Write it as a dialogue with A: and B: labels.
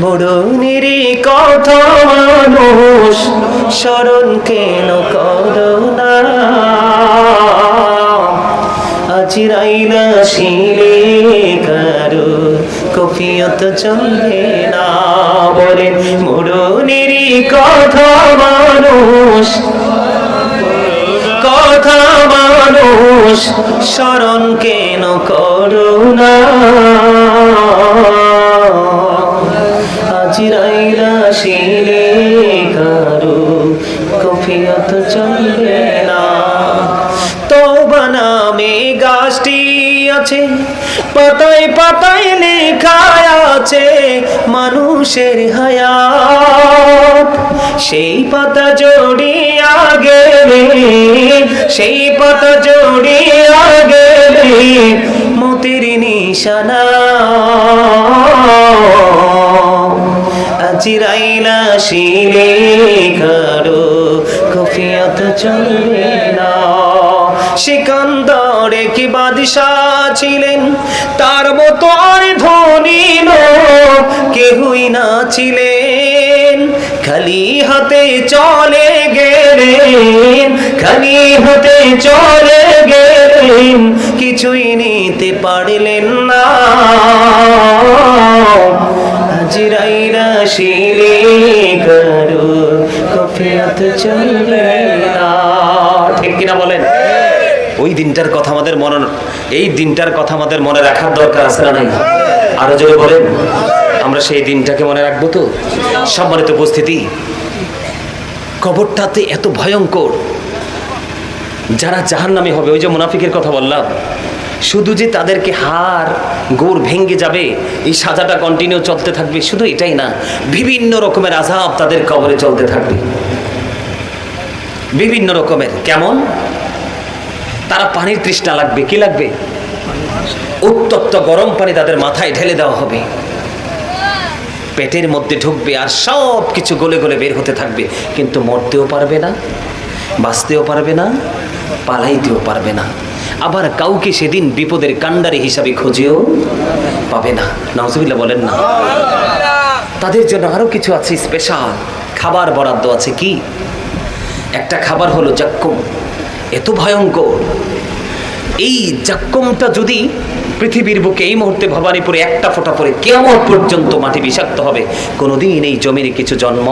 A: মরুনিরই কথা মানুষ স্মরণ কেন করো না? আজিরাইলা শিলে কারও কফিয়ত চলবে না। বলে মরুনিরই কথা মানুষ কথা মানুষ স্মরণ কেন করুণা কারও কফিয়ত চলবে না। তওবা নামে গাছটি আছে, পাতায় পাতায় লেখা আছে মানুষের হায়াত। সেই পাতা জড়িয়া গেলে সেই পাতা জড়িয়া গেলে মতির নিশানা। আজিরাইলা শিলে কারও কফিয়ত চলবে না। সিকান্দারে কি বাদশাহ ছিলেন? তার মতো আর ধনী কেহই না ছিলেন। খালি হাতে চলে গেলেন, খালি হাতে চলে গেলেন, কিছুই নিতে পারলেন না। হাজিরাইরা চলবে না। ঠিক কিনা বলেন? ওই দিনটার কথা আমাদের মনে এই দিনটার কথা আমাদের মনে রাখার দরকার আছে না আরও জোরে বলেন। আমরা সেই দিনটাকে মনে রাখব তো? সম্মানিত উপস্থিতি, কবরটাতে এত ভয়ঙ্কর। যারা জাহান নামে হবে, ওই যে মুনাফিকের কথা বললাম, শুধু যে তাদেরকে হার গোড় ভেঙ্গে যাবে, এই সাজাটা কন্টিনিউ চলতে থাকবে, শুধু এটাই না, বিভিন্ন রকমের আজাব তাদের কবরে চলতে থাকবে। বিভিন্ন রকমের। কেমন? তারা পানির তৃষ্ণা লাগবে, কি লাগবে? উত্তপ্ত গরম পানি তাদের মাথায় ঢেলে দেওয়া হবে। পেটের মধ্যে ঢুকবে আর সব কিছু গলে গলে বের হতে থাকবে। কিন্তু মরতেও পারবে না, বাঁচতেও পারবে না, পালাইতেও পারবে না। আবার কাউকে সেদিন বিপদের কাণ্ডারি হিসাবে খুঁজেও পাবে না। নাউজুবিল্লাহ বলেন না। তাদের জন্য আরও কিছু আছে স্পেশাল। খাবার বরাদ্দ আছে কি? একটা খাবার হলো জাক্কুম। এত ভয়ঙ্কর। এই জাক্কুমটা যদি পৃথিবীর বুকে এই মুহূর্তে ভবানীপুরে একটা ফোটা পরে কেমন পর্যন্ত মাটি বিষাক্ত হবে। কোনোদিন এই জমিনে কিছু জন্ম